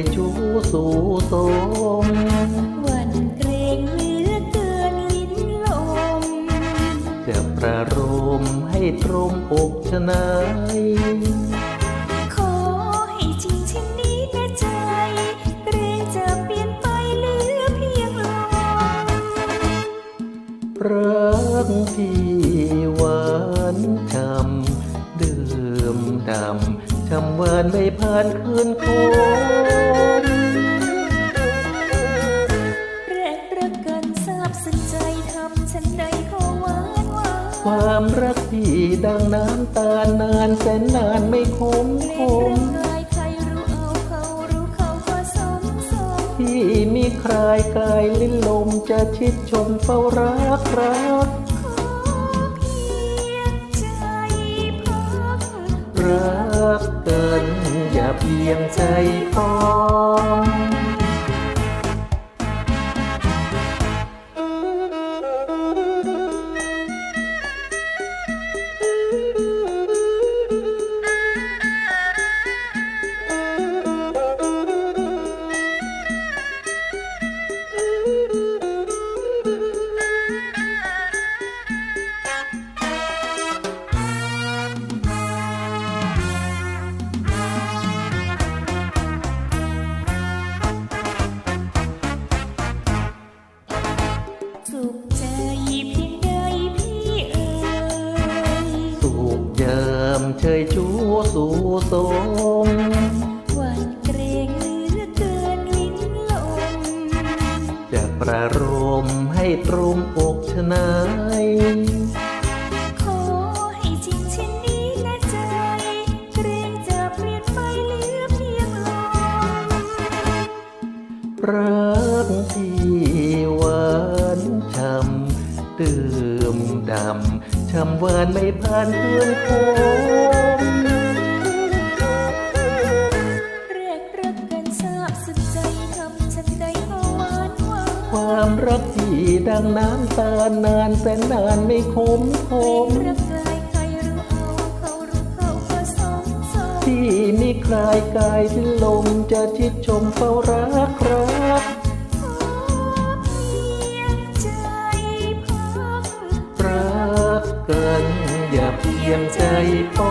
ยชูสู่สมวันเกรงเหลือเกินลิ้นลมจะประโลมให้ตรงอกชะนายขอให้จริงเช่นนี้นะใจ เกรงจะเปลี่ยนไปเหลือเพียงลมรักที่หวานช่ำดื่มดำช่ำหวานไม่ผ่านคืนคม ความรักที่ดังน้ำตาลนานแสนนานไม่คมคงมร่างกายใครรู้เอาเขารู้เขาก็สมสมที่มีใครกายลิ้นลมจะชิดชมเฝ้ารักรักขอเพียงใจพักรักเกินอย่าเพียงใจพอง สุขใจเพียงใดพี่เอ๋ยสุขยามเชยชู้สู่สมหวันเกรงเหลือเกินลิ้นลมจะประโลมให้ตรงอกชะนายขอให้จริงเช่นนี้นะใจ เกรงจะเปลี่ยนไปเหลือเพียงลมรักที่หวาน ช่ำดื่มดำช่ำหวานไม่ผ่านเพื่อนคมแรกรักกันทราบซึ้งใจทำฉันใดก็หวานหวานความรักที่ดังน้ำตาลนานแสนนานไม่คมคมรักกายใครรู้เอาเขารู้เขาก็สมสมที่มีใครกายที่ลมจะชิดชมเฝ้ารักรัก people.